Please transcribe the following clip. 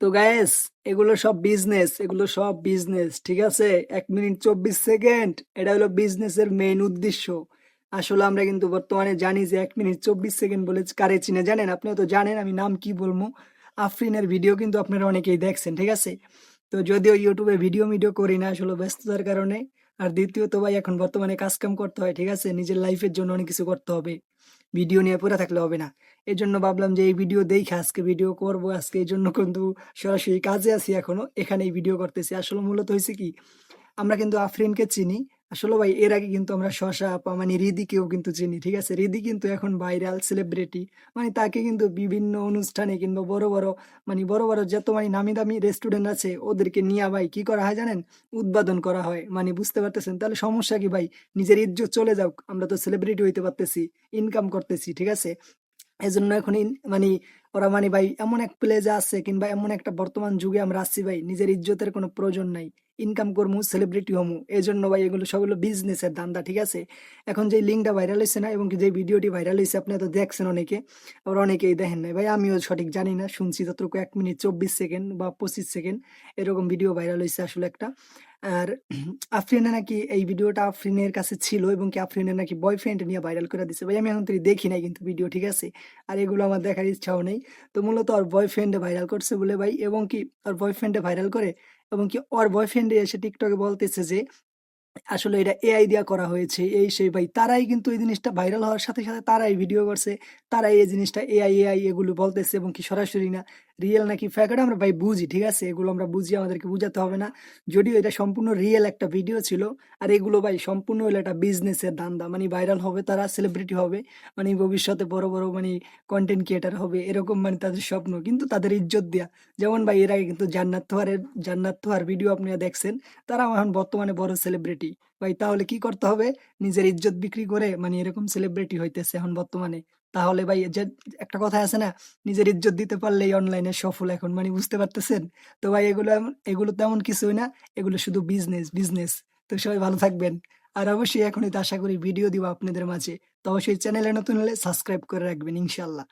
তো গায়েস এগুলো সব বিজনেস এগুলো সব বিজনেস ঠিক আছে? এক মিনিট চব্বিশ সেকেন্ড এটা হলো বিজনেসের মেইন উদ্দেশ্য। আসলে আমরা কিন্তু বর্তমানে জানি যে এক মিনিট চব্বিশ সেকেন্ড বলে কারে চিনে, জানেন? আপনিও তো জানেন আমি নাম কি বলব? আফরিনের ভিডিও কিন্তু আপনারা অনেকেই দেখছেন, ঠিক আছে? তো যদিও ইউটিউবে ভিডিও মিডিও করি না আসলে ব্যস্ততার কারণে আর দ্বিতীয়ত ভাই, এখন বর্তমানে কাজ কাম করতে হয়, ঠিক আছে? নিজের লাইফের জন্য অনেক কিছু করতে হবে। ভিডিও নিয়ে পড়ে থাকলে হবে না। এই জন্য ভাবলাম যে এই ভিডিও দেখে আজকে ভিডিও করব। আজকে এই জন্য কিন্তু সরাসরি কাজে আছি এখনও। এখানে এই ভিডিও করতেছি। আসলে মূলত হয়েছে কি, আমরা কিন্তু আফরিনকে চিনি। আসলে ভাই, এর আগে কিন্তু আমরা শশা আপা মানে রিদিকেও কিন্তু চিনি, ঠিক আছে? রিদি কিন্তু এখন ভাইরাল সেলিব্রিটি মানে তাকে কিন্তু বিভিন্ন অনুষ্ঠানে কিংবা বড় বড় মানে বড় বড় যত মানে নামি দামি রেস্টুরেন্ট আছে, ওদেরকে নিয়ে ভাই কি করা হয় জানেন? উদ্বোধন করা হয় মানে বুঝতে পারতেছেন? তাহলে সমস্যা কি ভাই? নিজের ইজ্জত চলে যাক, আমরা তো সেলিব্রিটি হইতে পারতেছি ইনকাম করতেছি, ঠিক আছে? এজন্য এখন ইন- মানে ওরা মানে ভাই এমন এক প্লেজে আছে কিংবা এমন একটা বর্তমান যুগে আমরা আসছি ভাই, নিজের ইজ্জতের কোনো প্রয়োজন নাই। ইনকাম করব সেলিব্রিটি হমু এই জন্য ভাই এগুলো সবগুলো বিজনেসের ধান্দা, ঠিক আছে? এখন যে লিঙ্কটা ভাইরাল হয়েছে না, এবং যে ভিডিওটি ভাইরাল হয়েছে আপনি তো দেখছেন অনেকে, আবার অনেকেই দেখেন নাই। ভাই আমিও সঠিক জানি না, শুনছি যতটুকু এক মিনিট চব্বিশ সেকেন্ড বা পঁচিশ সেকেন্ড এরকম ভিডিও ভাইরাল হয়েছে আসলে একটা। আর আফরিনে নাকি এই ভিডিওটা আফরিনের কাছে ছিল এবং কি আফরিনের নাকি বয়ফ্রেন্ড নিয়ে ভাইরাল করে দিছে। ভাই, আমি এখন তুই দেখি নাই কিন্তু ভিডিও ঠিক আছে? আর এগুলো আমার দেখার ইচ্ছাও নেই। তো মূলত ওর বয়ফ্রেন্ডে ভাইরাল করছে বলে ভাই, এবং কি ওর বয়ফ্রেন্ডে ভাইরাল করে এবং কি ওর বয়ফ্রেন্ডে এসে টিকটকে বলতেছে যে, আসলে এটা এআই দিয়া করা হয়েছে, এই সেই ভাই। তারাই কিন্তু এই জিনিসটা ভাইরাল হওয়ার সাথে সাথে তারাই ভিডিও করছে, তারাই এই জিনিসটা এআই এআই এগুলো বলতেছে এবং কি সরাসরি না রিয়েল নাকি ফ্যাক এটা আমরা ভাই বুঝি, ঠিক আছে? এগুলো আমরা বুঝি, আমাদেরকে বুঝাতে হবে না। যদিও এটা সম্পূর্ণ রিয়েল একটা ভিডিও ছিল, আর এগুলো ভাই সম্পূর্ণ হলো একটা বিজনেসের ধান্দা মানে ভাইরাল হবে, তারা সেলিব্রিটি হবে মানে ভবিষ্যতে বড় বড় মানে কন্টেন্ট ক্রিয়েটার হবে, এরকম মানে তাদের স্বপ্ন, কিন্তু তাদের ইজ্জত দেয়া। যেমন ভাই এর আগে কিন্তু জান্নাত তোহারের, জান্নাত ভিডিও আপনারা দেখছেন তারা এখন বর্তমানে বড় সেলিব্রিটি ভাই তাহলে কি করতে হবে? নিজের ইজ্জত বিক্রি করে মানে এরকম সেলিব্রিটি হইতেছে এখন বর্তমানে। তাহলে ভাই যে একটা কথা আছে না, নিজের ইজ্জত দিতে পারলেই অনলাইনে সফল এখন মানে বুঝতে পারতেছেন? তো ভাই এগুলো এগুলো তেমন কিছুই না, এগুলো শুধু বিজনেস বিজনেস তো সবাই ভালো থাকবেন। আর অবশ্যই এখনই তো আশা করি ভিডিও দিব আপনাদের মাঝে। তো অবশ্যই চ্যানেলে নতুন হলে সাবস্ক্রাইব করে রাখবেন ইনশাল্লাহ